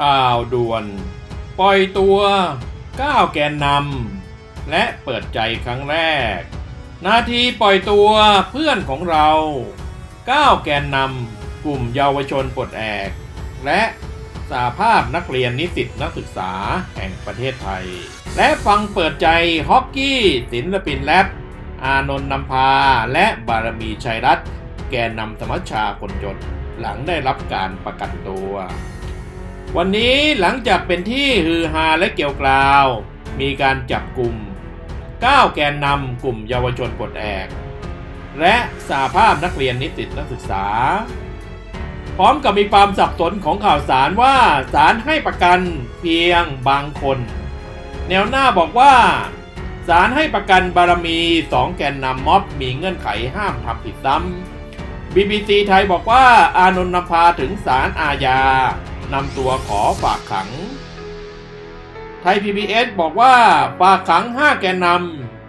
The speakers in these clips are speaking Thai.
ข่าวด่วน ปล่อยตัว9แกนนำและเปิดใจครั้งแรก นาทีปล่อยตัวเพื่อนของเรา9แกนนำกลุ่มเยาวชนปลดแอก และสาภาพนักเรียนนิสิตนักศึกษาแห่งประเทศไทย และฟังเปิดใจฮอกกี้ศิลปินแรปอานนท์นำพาและบารมีชัยรัตน์แกนนำสมัชชาคนจนหลังได้รับการประกันตัว วันนี้หลังจากเป็นที่ฮือฮาและเกี่ยวกราว มีการจับกลุ่ม9 แกนนำกลุ่มเยาวชนปลดแอก และสาภาพนักเรียนนิสิตนักศึกษา พร้อมกับมีความสับสนของข่าวสารว่าศาลให้ประกันเพียงบางคน แนวหน้าบอกว่าศาลให้ประกันบารมีสองแกนนำม็อบมีเงื่อนไขห้ามทำผิดซ้ำ BBC ไทยบอกว่าอานนท์นำพาถึงศาลอาญา นำตัวขอฝากขัง ไทย PBS บอกว่าฝากขัง 5 แกนน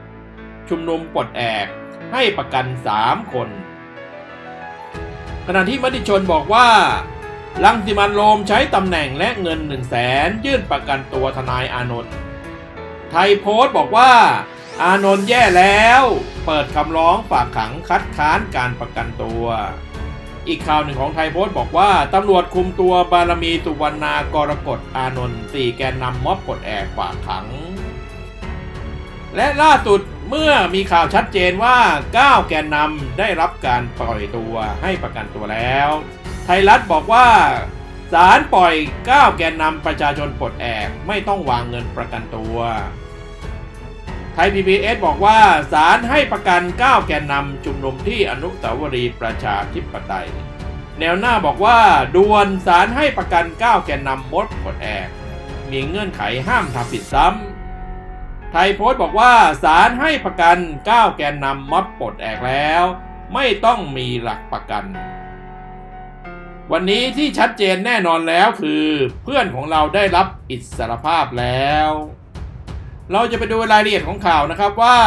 ำชุมนุมปลดแอกให้ประกัน 3 คน ขณะที่มติชนบอกว่า ลังสิมันโรมใช้ตำแหน่งและเงิน 1 0 0 0 0แสนยื่นประกันตัวทนายอานนท์ไทยโพสต์บอกว่า อานนท์แย่แล้ว เปิดคำร้องฝากขังคัดค้านการประกันตัว อีกข่าวหนึ่งของไทยโพสต์บอกว่าตำรวจคุมตัวบารมีสุวรรณากรกฎอานนท์สี่แกนนำม็อบปลดแอกฝากขัง และล่าสุดเมื่อมีข่าวชัดเจนว่า 9 แกนนำได้รับการปล่อยตัวให้ประกันตัวแล้ว ไทยรัฐบอกว่าศาลปล่อย 9 แกนนำประชาชนปลดแอกไม่ต้องวางเงินประกันตัว ทย PBS บอกว่าศาลให้ประกัน 9 แกนนำชุมนุมที่อนุสาวรีย์ประชาธิปไตย แนวหน้าบอกว่าด่วนศาลให้ประกัน 9 แกนนำมดปลดแอกมีเงื่อนไขห้ามทำผิดซ้ำ ไทยโพสต์บอกว่าศาลให้ประกัน 9 แกนนำม็อบปลดแอกแล้ว ไม่ต้องมีหลักประกัน วันนี้ที่ชัดเจนแน่นอนแล้วคือ เพื่อนของเราได้รับอิสรภาพแล้ว เราจะไปดูรายละเอียดของข่าวนะครับว่า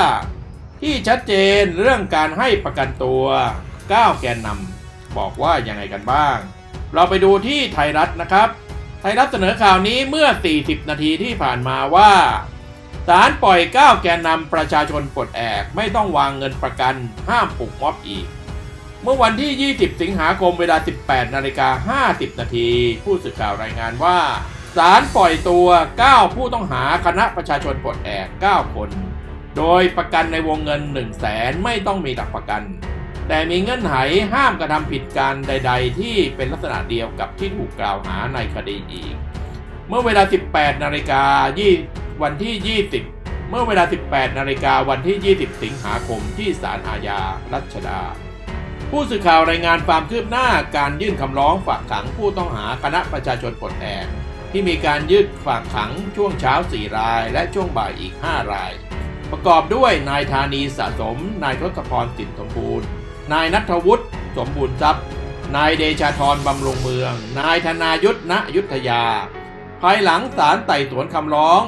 ที่ชัดเจนเรื่องการให้ประกันตัว 9 แกนนำบอกว่ายังไงกันบ้าง เราไปดูที่ไทยรัฐนะครับ ไทยรัฐเสนอข่าวนี้เมื่อ 40 นาทีที่ผ่านมาว่าศาลปล่อย 9 แกนนำประชาชนปลดแอกไม่ต้องวางเงินประกันห้ามปลุกม็อบอีก เมื่อวันที่ 20 สิงหาคมเวลา 18 นาฬิกา 50 นาทีผู้สื่อข่าวรายงานว่า ศาลปล่อยตัว 9 ผู้ต้องหาคณะประชาชนปลดแอก 9 คน โดยประกันในวงเงิน 1 0 0 0 0แสนไม่ต้องมีหลักประกัน แต่มีเงื่อนไขห้ามกระทำผิดการใด ๆ ที่เป็นลักษณะเดียวกับที่ถูกกล่าวหาในคดีอีก เมื่อเวลา 18 นาฬิกา20วันที่ 20 เมื่อเวลา 18 นาฬิกาวันที่ 20 สิงหาคมที่ศาลอาญารัชดาผู้สื่อข่าวรายงานความคืบหน้าการยื่นคำร้องฝากขังผู้ต้องหาคณะประชาชนปลดแอก ที่มีการยื่นฝากขังช่วงเช้า 4 ราย และช่วงบ่ายอีก 5 ราย ประกอบด้วยนายธานีสะสม นายทศพรสินสมบูรณ์ นายนัทวุฒิสมบูรณ์ทรัพย์ นายเดชาธรบำรุงเมือง นายธนายุทธณยุทธยา ภายหลังศาลไต่สวนคำร้อง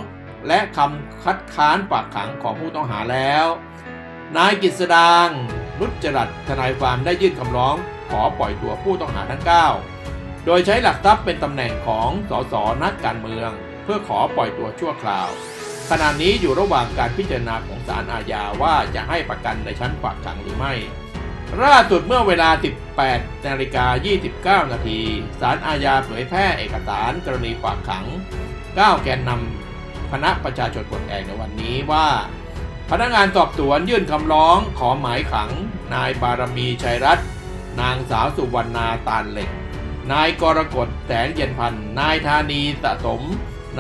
และคำคัดค้านฝากขังของผู้ต้องหาแล้ว นายกฤษดางนุจจรัตทนายความได้ยื่นคำร้องขอปล่อยตัวผู้ต้องหาทั้ง 9 โดยใช้หลักทรัพย์เป็นตำแหน่งของสสนักการเมือง เพื่อขอปล่อยตัวชั่วคราว ขณะนี้อยู่ระหว่างการพิจารณาของศาลอาญาว่าจะให้ประกันในชั้นฝากขังหรือไม่ล่าสุดเมื่อเวลา 18นาฬิกา29 นาทีศาลอาญาเผยแพร่เอกสารกรณีฝากขัง 9 แกนนำคณะประชาชนปลดแอกในวันนี้ว่า พนักงานสอบสวนยื่นคำร้องขอหมายขัง นายบารมีชัยรัตน์นางสาวสุวรรณาตาลเหล็ก นายกรกฎแสงเย็นพันนายธานีสะสม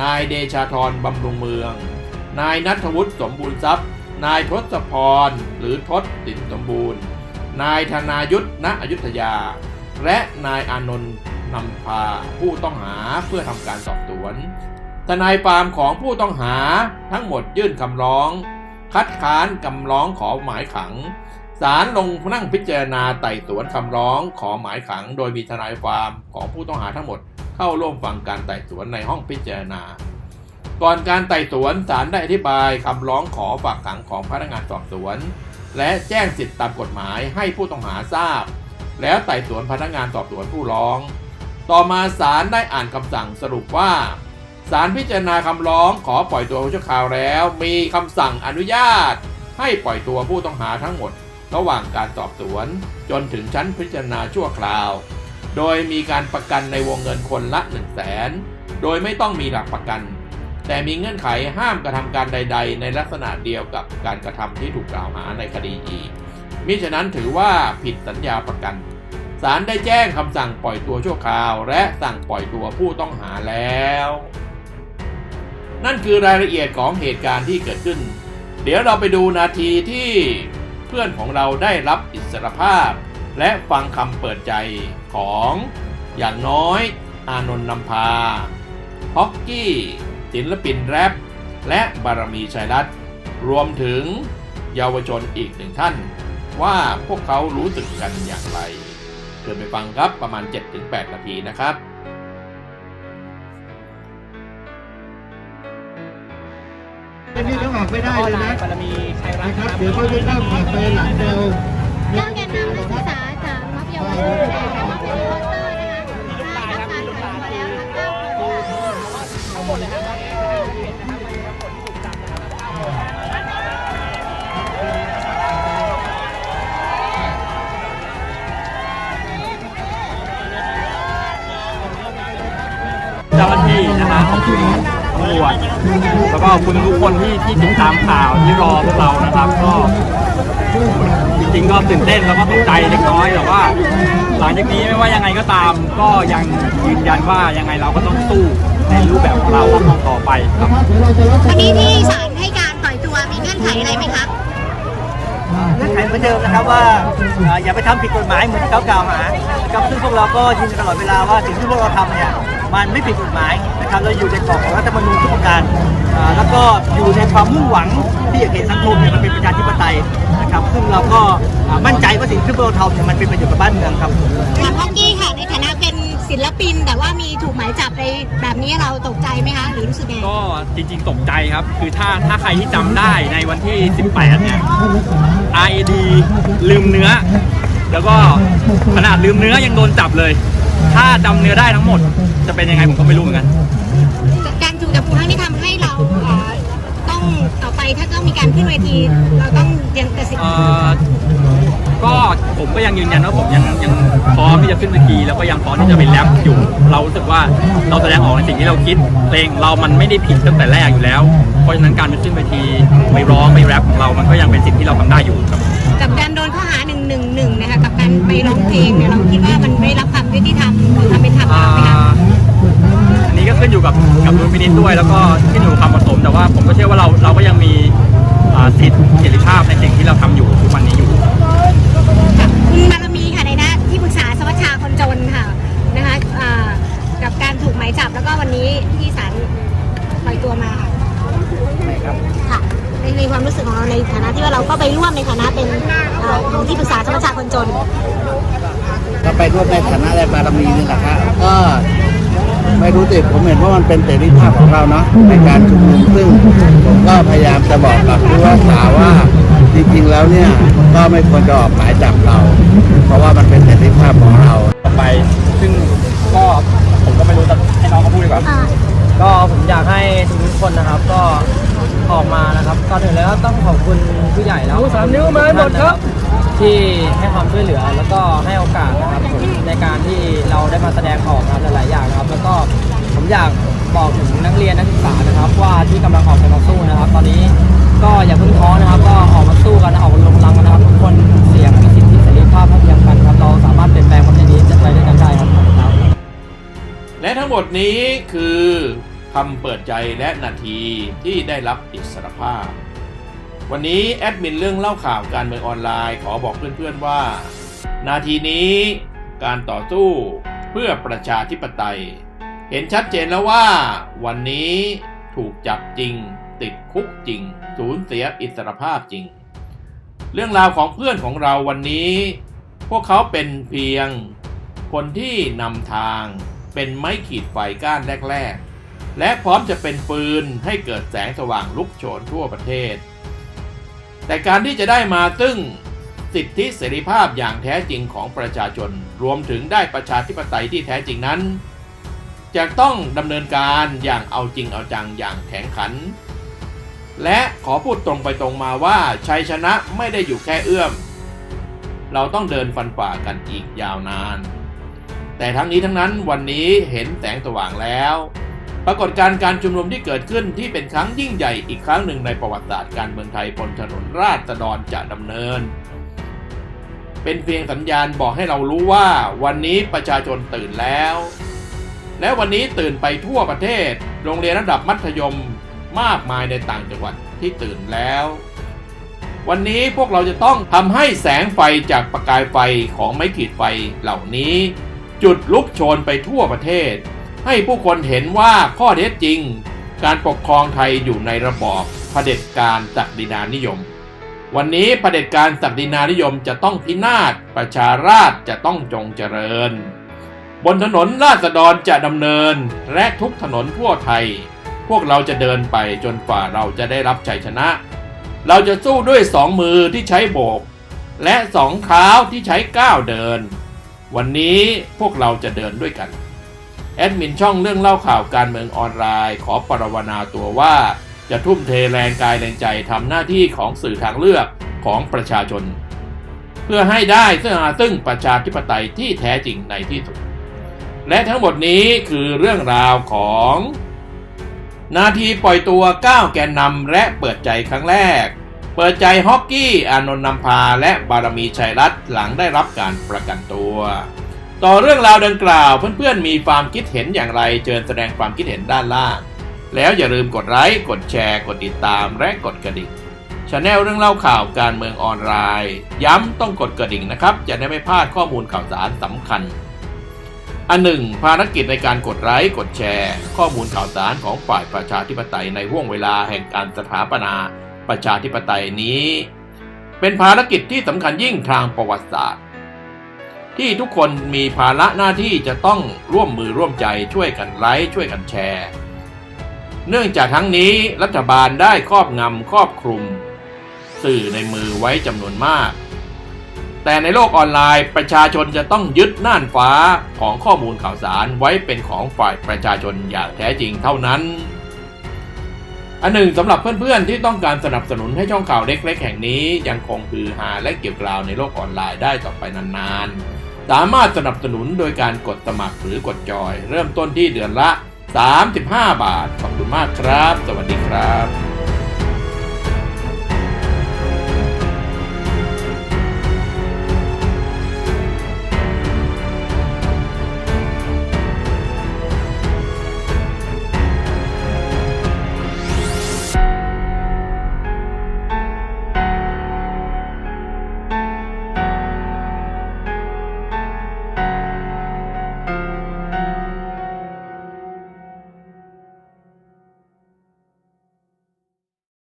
นายเดชาธรบำรุงเมือง นายนัทวุฒิสมบูรณ์ทรัพย์ นายทศพรหรือทศสินสมบูรณ์ นายธนายุทธณอยุธยา และนายอานนท์นำพาผู้ต้องหาเพื่อทำการสอบสวน ทนายความของผู้ต้องหาทั้งหมดยื่นคำร้อง คัดค้านคำร้องขอหมายขัง ศาลลงนั่งพิจารณาไต่สวนคำร้องขอหมายขัง โดยมีทนายความของผู้ต้องหาทั้งหมด เข้าร่วมฟังการไต่สวนในห้องพิจารณา ก่อนการไต่สวนศาลได้อธิบายคำร้องขอฝากขังของพนักงานสอบสวน และแจ้งสิทธิตามกฎหมายให้ผู้ต้องหาทราบ แล้วไต่สวนพนักงานสอบสวนผู้ร้อง ต่อมาศาลได้อ่านคำสั่งสรุปว่าศาลพิจารณาคำร้องขอปล่อยตัวชั่วคราวแล้ว มีคำสั่งอนุญาต ให้ปล่อยตัวผู้ต้องหาทั้งหมด ระหว่างการสอบสวน จนถึงชั้นพิจารณาชั่วคราว โดยมีการประกันในวงเงินคนละ 1 0 0 0 0แสนโดยไม่ต้องมีหลักประกัน แต่มีเงื่อนไขห้ามกระทำการใด ๆ ในลักษณะเดียวกับการกระทำที่ถูกกล่าวหาในคดีอีก มิฉะนั้นถือว่าผิดสัญญาประกันศาลได้แจ้งคำสั่งปล่อยตัวชั่วคราว และสั่งปล่อยตัวผู้ต้องหาแล้ว นั่นคือรายละเอียดของเหตุการณ์ที่เกิดขึ้น เดี๋ยวเราไปดูนาทีที่ พื่อนของเราได้รับอิสรภาพ และฟังคำเปิดใจของอย่างน้อยอานนท์นำพาฮอกกี้ศิลปินแรปและบารมีชัยรัตน์รวมถึงเยาวชนอีกหนึ่งท่าน ว่าพวกเขารู้สึกกันอย่างไรเชิญไปฟังครับประมาณ 7-8 นาทีนะครับ อันนี้ต้องออกไม่ได้เลยนะ บารมีชัยรัตนะน์คครัรับบเดี๋ยวเขาจะต้องออกไปหลังเดียว แล้วก็ขอบคุณทุกคนที่ที่ติดตามข่าวที่รอพวกเรานะครับ ก็จริงๆก็ตื่นเต้นแล้วก็ตกใจเล็กน้อยแต่ว่า หลังจากนี้ไม่ว่ายังไงก็ตาม ก็ยังยืนยันว่ายังไงเราก็ต้องสู้ในรูปแบบของเราต่อไปครับวันนี้ที่ศาลให้การปล่อยตัวมีเงื่อนไขอะไรไหมคะเงื่อนไขเหมือนเดิมนะครับว่าเอ่ออย่าไปทำผิดกฎหมายเหมือนที่เขากล่าวหานะครับซึ่งพวกเราก็ยืนยันตลอดเวลาว่าสิ่งที่พวกเราทำเนี่ย มันไม่ผิดกฎหมายนะครับเราอยู่ในกรอบของรัฐธรรมนูญทุกประการอ่าแล้วก็อยู่ในความมุ่งหวังที่อยากเห็นสังคมเนี่ยมันเป็นประชาธิปไตยนะครับซึ่งเราก็อ่ามั่นใจว่าสิ่งที่พวกเราทำเนี่ยมันเป็นประโยชน์กับบ้านเมืองครับถามฮอกกี้ค่ะในฐานะเป็นศิลปิน แต่ว่ามีถูกหมายจับในแบบนี้เราตกใจไหมคะหรือรู้สึกไงก็จริง ๆ ตกใจครับ คือถ้าถ้าใครที่จำได้ในวันที่ 18 เนี่ย IAD ลืมเนื้อ แล้วก็ขนาดลืมเนื้อยังโดนจับเลย ถ้าจำเนื้อได้ทั้งหมด จะเป็นยังไงผมก็ไม่รู้เหมือนกัน การถูกจับกุมครั้งนี้ทำให้เราเอ่อต้องต่อไปถ้าต้องมีการขึ้นเวที เราต้องยังตัดสินเอ่อก็ผมก็ยังยืนยันว่าผมยังยังพร้อมที่จะขึ้นเวทีแล้วก็ยังพร้อมที่จะเป็นแรปอยู่ เรารู้สึกว่าเราแสดงออกในสิ่งที่เราคิดเพลงเรามันไม่ได้ผิดตั้งแต่แรกอยู่แล้ว เพราะฉะนั้นการไปขึ้นเวทีไปร้องไปแรปของเรา มันก็ยังเป็นสิ่งที่เราทำได้อยู่ครับ กับการโดนข้อหา1นึนะคะกับการไปร้องเพลงเนี่ยเราคิดว่ามันไม่รับความยุติธรรมหรือความเป็นธรรมอ่าไหมคะอันนี้ก็ ขึ้นอยู่กับกับดุลพินิจด้วย แล้วก็ขึ้นอยู่กับความเหมาะสม แต่ว่าผมก็เชื่อว่าเราเราก็ยังมีอ่าสิทธิเสรีภาพในสิ่งที่เราทำอยู่ทุกวันนี้อยู่ค่ะคุณบารมีค่ะในหน้าที่ปรึกษาสวัชชาคนจนค่ะนะคะอ่ากับการถูกหมายจับแล้วก็วันนี้ที่ศาลปล่อยตัวมาค่ะในในความรู้สึกของเราในฐานะที่ว่าเราก็ไปร่วมในฐานะเป็นอ่าของที่ปรึกษาสมัชชาคนจน ก็ไปร่วมในฐานะอะไรบารมีนี่แหละครับก็ ไม่รู้สิผมเห็นว่ามันเป็นเสรีภาพของเราเนาะในการชุมนุมซึ่งผมก็พยายามจะบอกกับผู้ว่าสาวว่าจริงๆแล้วเนี่ยก็ไม่ควรจะออกหมายจับเรา เพราะว่ามันเป็นเสรีภาพของเราต่อไป ซึ่งก็ผมก็ไม่รู้จะให้น้องเขาพูดดีกว่าก็ผมอยากให้ทุกคนนะครับก็ออกมานะครับก่อนอื่นเลยก็ต้องขอบคุณผู้ใหญ่แล้วสามนิ้วมาหมดครับ ที่ให้ความช่วยเหลือแล้วก็ให้โอกาสนะครับผม ในการที่เราได้มาแสดงออกนะครับหลายๆอย่างนะครับ แล้วก็ผมอยากบอกถึงนักเรียนนักศึกษานะครับ ว่าที่กำลังออกไปมาสู้นะครับ ตอนนี้ก็อย่าเพิ่งท้อนะครับ ก็ออกมาสู้กันออกมาลงพลังกันนะครับทุกคนเสียงมีสิทธิเสรีภาพเท่าเทียมกันครับเราสามารถเปลี่ยนแปลงประเทศนี้จะไปด้วยกันได้ครับและทั้งหมดนี้คือคำเปิดใจและนาทีที่ได้รับอิสรภาพ วันนี้แอดมินเรื่องเล่าข่าวการเมืองออนไลน์ขอบอกเพื่อนๆว่า นาทีนี้ การต่อสู้เพื่อประชาธิปไตย เห็นชัดเจนแล้วว่า วันนี้ถูกจับจริง ติดคุกจริง สูญเสียอิสรภาพจริง เรื่องราวของเพื่อนของเราวันนี้ พวกเขาเป็นเพียงคนที่นำทางเป็นไม้ขีดไฟก้านแรก ๆ และพร้อมจะเป็นฟืนให้เกิดแสงสว่างลุกโชนทั่วประเทศ แต่การที่จะได้มาซึ่ง สิทธิเสรีภาพอย่างแท้จริงของประชาชน รวมถึงได้ประชาธิปไตยที่แท้จริงนั้น จะต้องดำเนินการอย่างเอาจริงเอาจังอย่างแข็งขัน และขอพูดตรงไปตรงมาว่าชัยชนะไม่ได้อยู่แค่เอื้อม เราต้องเดินฟันฝ่ากันอีกยาวนาน แต่ทั้งนี้ทั้งนั้นวันนี้เห็นแสงสว่างแล้ว ปรากฏการณ์การชุมนุมที่เกิดขึ้นที่เป็นครั้งยิ่งใหญ่อีกครั้งหนึ่งในประวัติศาสตร์การเมืองไทยบนถนนราษฎรจะดำเนิน เป็นเพียงสัญญาณบอกให้เรารู้ว่าวันนี้ประชาชนตื่นแล้ว และวันนี้ตื่นไปทั่วประเทศ โรงเรียนระดับมัธยมมากมายในต่างจังหวัดที่ตื่นแล้ว วันนี้พวกเราจะต้องทำให้แสงไฟจากประกายไฟของไม้ขีดไฟเหล่านี้ จุดลุกโชนไปทั่วประเทศ ให้ผู้คนเห็นว่าข้อเท็จจริง การปกครองไทยอยู่ในระบอบเผด็จการศักดินานิยม วันนี้เผด็จการศักดินานิยมจะต้องพินาศประชาราชจะต้องจงเจริญ บนถนนราษฎรจะดำเนินและทุกถนนทั่วไทย พวกเราจะเดินไปจนฝ่าเราจะได้รับชัยชนะ เราจะสู้ด้วยสองมือที่ใช้โบก และสองเท้าที่ใช้ก้าวเดิน วันนี้พวกเราจะเดินด้วยกัน แอดมินช่องเรื่องเล่าข่าวการเมืองออนไลน์ ขอปรารถนาตัวว่า จะทุ่มเทแรงกายแรงใจทำหน้าที่ของสื่อทางเลือกของประชาชน เพื่อให้ได้ซึ่งซึ่งประชาธิปไตยที่แท้จริงในที่สุด และทั้งหมดนี้คือเรื่องราวของนาทีปล่อยตัว 9 แกนนำและเปิดใจครั้งแรก เปิดใจฮอกกี้ อานนท์นำพา และบารมีชัยรัตหลังได้รับการประกันตัว ต่อเรื่องราวดังกล่าวเพื่อนๆมีความคิดเห็นอย่างไรเชิญแสดงความคิดเห็นด้านล่าง แล้วอย่าลืมกดไลค์ กดแชร์ กดติดตาม และกดกระดิ่งช anel เรื่องเล่าข่าวการเมืองออนไลน์ ย้ำต้องกดกระดิ่งนะครับ จะได้ไม่พลาดข้อมูลข่าวสารสำคัญ อันหนึ่งภารกิจในการกดไลค์ กดแชร์ ข้อมูลข่าวสารของฝ่ายประชาธิปไตยในห่วงเวลาแห่งการสถาปนาประชาธิปไตยนี้ เป็นภารกิจที่สำคัญยิ่งทางประวัติศาสตร์ ที่ทุกคนมีภาระหน้าที่จะต้องร่วมมือร่วมใจช่วยกันไลค์ช่วยกันแชร์ เนื่องจากทั้งนี้รัฐบาลได้ครอบงำครอบคลุม สื่อในมือไว้จำนวนมาก แต่ในโลกออนไลน์ประชาชนจะต้องยึดน่านฟ้าของข้อมูลข่าวสารไว้เป็นของฝ่ายประชาชนอย่างแท้จริงเท่านั้น อันหนึ่งสำหรับเพื่อนๆที่ต้องการสนับสนุนให้ช่องข่าวเล็กๆแห่งนี้ยังคงคือหาและเกี่ยวกราวในโลกออนไลน์ได้ต่อไปนานๆ สามารถสนับสนุนโดยการกดสมัครหรือกดจอย เริ่มต้นที่เดือนละ 35 บาท ขอบคุณมากครับ สวัสดีครับ